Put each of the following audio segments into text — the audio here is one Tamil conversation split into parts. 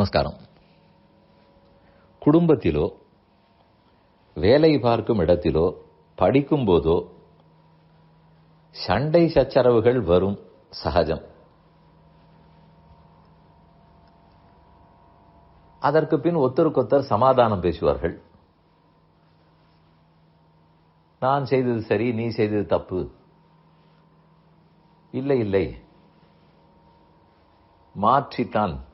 நமஸ்காரம். குடும்பத்திலோ வேலை பார்க்கும் இடத்திலோ படிக்கும் போதோ சண்டை சச்சரவுகள் வரும் சகஜம். அதற்கு பின் ஒத்தருக்கொத்தர் சமாதானம் பேசுவார்கள். நான் செய்தது சரி நீ செய்தது தப்பு. இல்லை இல்லை. மாற்றித்தான்.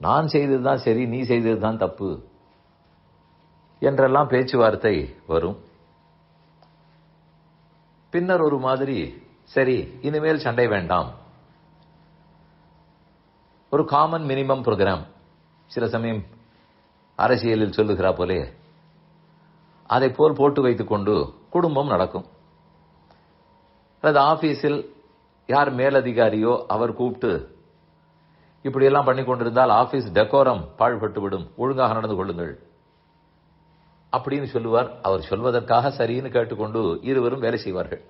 நான் செய்ததுதான் சரி நீ செய்ததுதான் தப்பு என்றெல்லாம் பேச்சுவார்த்தை வரும். பின்னர் ஒரு மாதிரி சரி இனிமேல் சண்டை வேண்டாம். ஒரு காமன் மினிமம் ப்ரோக்ராம் சில சமயம் அரசியலில் சொல்லுகிறா போலே அதை போல் போட்டு வைத்துக் கொண்டு குடும்பம் நடக்கும். அல்லது ஆபீஸில் யார் மேலதிகாரியோ அவர் கூப்பிட்டு இப்படி எல்லாம் பண்ணி கொண்டிருந்தால் ஆபீஸ் டெக்கோரம் பாழ்பட்டுவிடும். ஒழுங்காக நடந்து கொள்ளுங்கள். அப்படின்னு சொல்லுவார். அவர் சொல்வதற்காக சரின்னு கேட்டுக்கொண்டு இருவரும் வேலை செய்வார்கள்.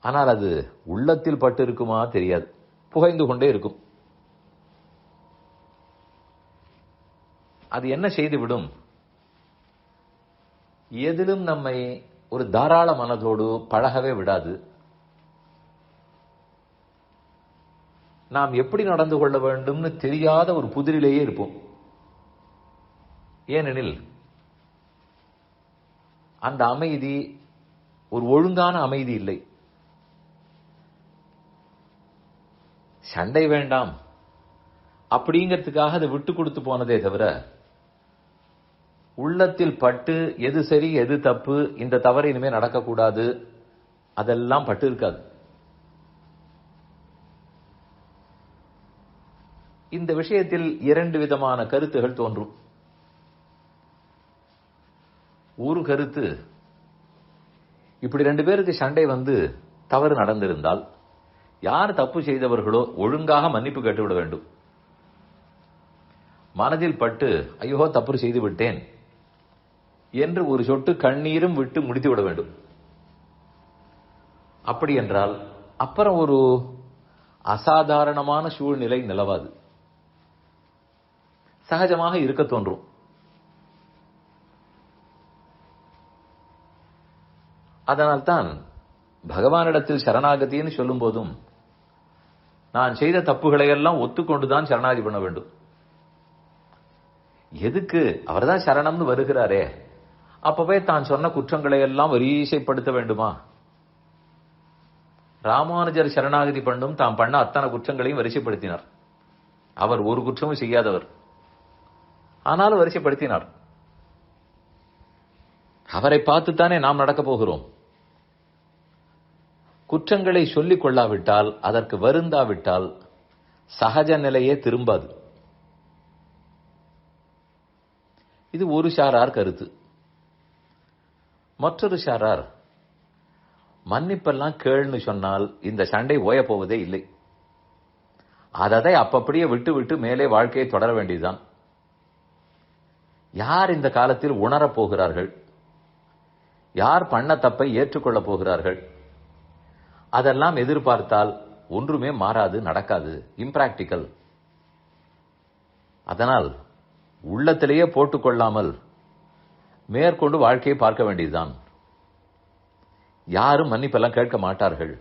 ஆனால் அது உள்ளத்தில் பட்டு இருக்குமா தெரியாது. புகைந்து கொண்டே இருக்கும். அது என்ன செய்துவிடும்? எதிலும் நம்மை ஒரு தாராள மனதோடு பழகவே விடாது. நாம் எப்படி நடந்து கொள்ள வேண்டும்னு தெரியாத ஒரு புதிரிலேயே இருப்போம். ஏனெனில் அந்த அமைதி ஒரு ஒழுங்கான அமைதி இல்லை. சண்டை வேண்டாம். அப்படிங்கிறதுக்காக அதை விட்டு கொடுத்து போனதே தவிர உள்ளத்தில் பட்டு எது சரி எது தப்பு இந்த தவறு இனிமே நடக்கக்கூடாது அதெல்லாம் பட்டு இருக்காது. இந்த விஷயத்தில் இரண்டு விதமான கருத்துகள் தோன்றும். ஒரு கருத்து இப்படி ரெண்டு பேருக்கு சண்டை வந்து தவறு நடந்திருந்தால் யார் தப்பு செய்தவர்களோ ஒழுங்காக மன்னிப்பு கேட்டுவிட வேண்டும். மனதில் பட்டு ஐயோ தப்பு செய்து விட்டேன் என்று ஒரு சொட்டு கண்ணீரும் விட்டு முடித்து விட வேண்டும். அப்படி என்றால் அப்புறம் ஒரு அசாதாரணமான சூழ்நிலை நிலவாது. சகஜமாக இருக்க தோன்றும். அதனால்தான் பகவானிடத்தில் சரணாகதின்னு சொல்லும் போதும் நான் செய்த தப்புகளை எல்லாம் ஒத்துக்கொண்டுதான் சரணாகதி பண்ண வேண்டும். எதுக்கு? அவர்தான் சரணம்னு வருகிறாரே. அப்பவே தான் சொன்ன குற்றங்களை எல்லாம் வரிசைப்படுத்த வேண்டுமா? ராமானுஜர் சரணாகதி பண்ணும் தாம் பண்ண அத்தனை குற்றங்களையும் வரிசைப்படுத்தினார். அவர் ஒரு குற்றமும் செய்யாதவர். ஆனாலும் வரிசைப்படுத்தினார். அவரை பார்த்துத்தானே நாம் நடக்கப் போகிறோம். குற்றங்களை சொல்லிக் கொள்ளாவிட்டால் அதற்கு வருந்தாவிட்டால் சகஜ நிலையே திரும்பாது. இது ஒரு ஷாரார் கருத்து. மற்றொரு ஷாரார் மன்னிப்பெல்லாம் கேள்னு சொன்னால் இந்த சண்டை ஓயப் போவதே இல்லை. அததை அப்பப்படியே விட்டு விட்டு மேலே வாழ்க்கையை தொடர வேண்டியதுதான். யார் இந்த காலத்தில் உணரப் போகிறார்கள்? யார் பண்ண தப்பை ஏற்றுக்கொள்ளப் போகிறார்கள்? அதெல்லாம் எதிர்பார்த்தால் ஒன்றுமே மாறாது நடக்காது. இம்பிராக்டிக்கல் அதனால் உள்ளத்திலேயே போட்டுக்கொள்ளாமல் மேற்கொண்டு வாழ்க்கையை பார்க்க வேண்டியதுதான். யாரும் மன்னிப்பெல்லாம் கேட்க மாட்டார்கள்.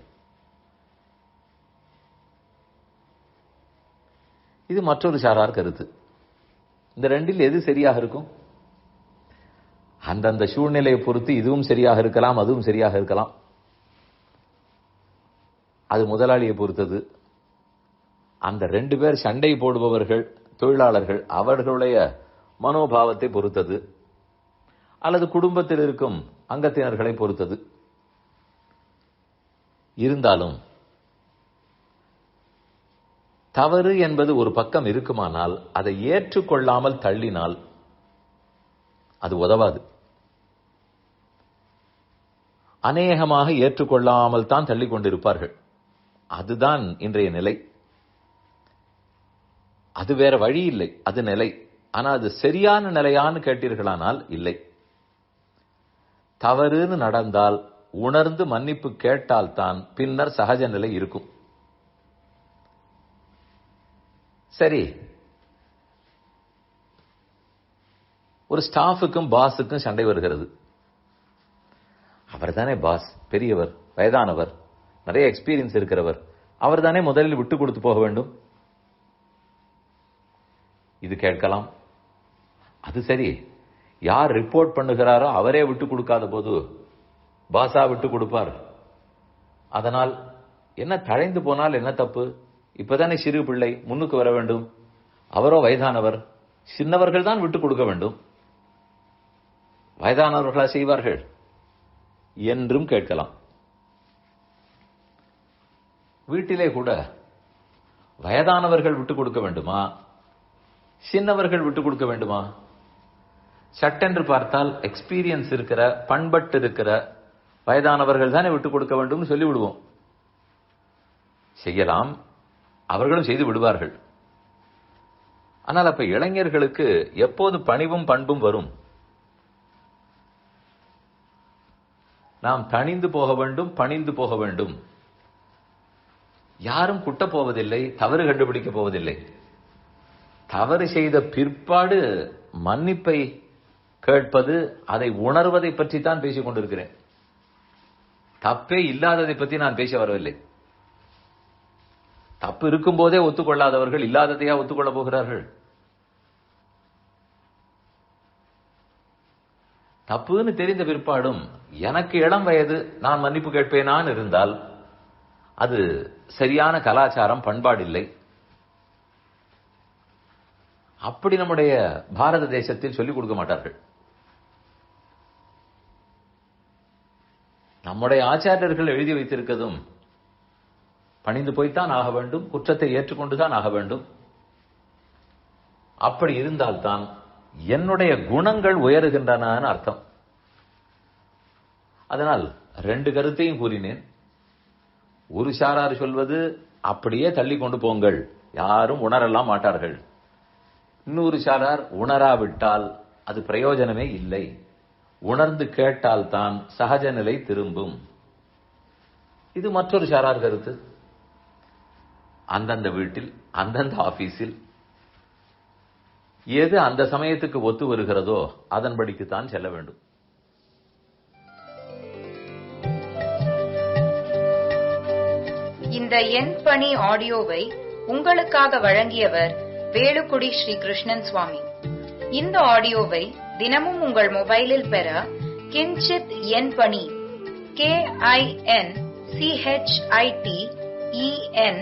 இது மற்றொரு சாரார் கருத்து. இந்த ரெண்டில் எது சரியாக இருக்கும்? அந்தந்த சூழ்நிலையை பொறுத்து இதுவும் சரியாக இருக்கலாம் அதுவும் சரியாக இருக்கலாம். அது முதலாளியை பொறுத்தது. அந்த ரெண்டு பேர் சண்டை போடுபவர்கள் தொழிலாளர்கள் அவர்களுடைய மனோபாவத்தை பொறுத்தது. அல்லது குடும்பத்தில் இருக்கும் அங்கத்தினர்களை பொறுத்தது. இருந்தாலும் தவறு என்பது ஒரு பக்கம் இருக்குமானால் அதை ஏற்றுக்கொள்ளாமல் தள்ளினால் அது உதவாது. அநேகமாக ஏற்றுக்கொள்ளாமல் தான் தள்ளி கொண்டிருப்பார்கள். அதுதான் இன்றைய நிலை. அது வேற வழி இல்லை. அது நிலை. ஆனா அது சரியான நிலையான்னு கேட்டீர்களானால் இல்லை. தவறுன்னு நடந்தால் உணர்ந்து மன்னிப்பு கேட்டால்தான் பின்னர் சகஜ நிலை இருக்கும். சரி. ஒரு ஸ்டாஃபுக்கும் பாஸுக்கும் சண்டை வருகிறது. அவர் தானே பாஸ் பெரியவர் வயதானவர் நிறைய எக்ஸ்பீரியன்ஸ் இருக்கிறவர். அவர் தானே முதலில் விட்டு கொடுத்து போக வேண்டும்? இது கேட்கலாம். அது சரி. யார் ரிப்போர்ட் பண்ணுகிறாரோ அவரே விட்டு கொடுக்காத போது பாசா விட்டு கொடுப்பார். அதனால் என்ன தழைந்து போனால் என்ன தப்பு? இப்பதானே சிறு பிள்ளை முன்னுக்கு வர வேண்டும்? அவரோ வயதானவர் சின்னவர்கள் தான் விட்டு கொடுக்க வேண்டும். வயதானவர்களா செய்வார்கள்? என்றும் கேட்கலாம். வீட்டிலே கூட வயதானவர்கள் விட்டு கொடுக்க வேண்டுமா? சின்னவர்கள் விட்டு கொடுக்க வேண்டுமா? சட்டென்று பார்த்தால் எக்ஸ்பீரியன்ஸ் இருக்கிற பண்பட்டு இருக்கிற வயதானவர்கள் தானே விட்டு கொடுக்க வேண்டும் சொல்லிவிடுவோம். செய்யலாம். அவர்களும் செய்து விடுவார்கள். ஆனால் அப்ப இளைஞர்களுக்கு எப்போது பணிவும் பண்பும் வரும்? நாம் தணிந்து போக வேண்டும் பணிந்து போக வேண்டும். யாரும் குட்டப் போவதில்லை தவறு கண்டுபிடிக்கப் போவதில்லை. தவறு செய்த பிற்பாடு மன்னிப்பை கேட்பது அதை உணர்வதை பற்றி தான் பேசிக் கொண்டிருக்கிறேன். தப்பே இல்லாததை பற்றி நான் பேச வரவில்லை. தப்பு இருக்கும்போதே ஒத்துக்கொள்ளாதவர்கள் இல்லாததையா ஒத்துக்கொள்ள போகிறார்கள். தப்புன்னு தெரிந்த பிற்பாடும் எனக்கு இளம் வயது நான் மன்னிப்பு கேட்பேனான் இருந்தால் அது சரியான கலாச்சாரம் பண்பாடு இல்லை அப்படி நம்முடைய பாரத தேசத்தில் சொல்லிக் கொடுக்க மாட்டார்கள். நம்முடைய ஆச்சாரியர்கள் எழுதி வைத்திருக்கதும் பணிந்து போய்த்தான் ஆக வேண்டும் குற்றத்தை ஏற்றுக்கொண்டுதான் ஆக வேண்டும். அப்படி இருந்தால்தான் என்னுடைய குணங்கள் உயருகின்றன அர்த்தம். அதனால் ரெண்டு கருத்தையும் கூறினேன். ஒரு சாரார் சொல்வது அப்படியே தள்ளி கொண்டு போங்கள் யாரும் உணரலாம் மாட்டார்கள். இன்னொரு சாரார் உணராவிட்டால் அது பிரயோஜனமே இல்லை. உணர்ந்து கேட்டால் தான் சகஜ நிலை திரும்பும். இது மற்றொரு சாரார் கருத்து. அந்தந்த வீட்டில் அந்தந்த ஆபீஸில் எது அந்த சமயத்துக்கு ஒத்து வருகிறதோ அதன்படிக்குத்தான் செல்ல வேண்டும். இந்த என் பணி ஆடியோவை உங்களுக்காக வழங்கியவர் வேலுக்குடி ஸ்ரீ கிருஷ்ணன் சுவாமி. இந்த ஆடியோவை தினமும் உங்கள் மொபைலில் பெற கிஞ்சித் என் பணி கே ஐ என் சிஹெச்ஐடி இஎன்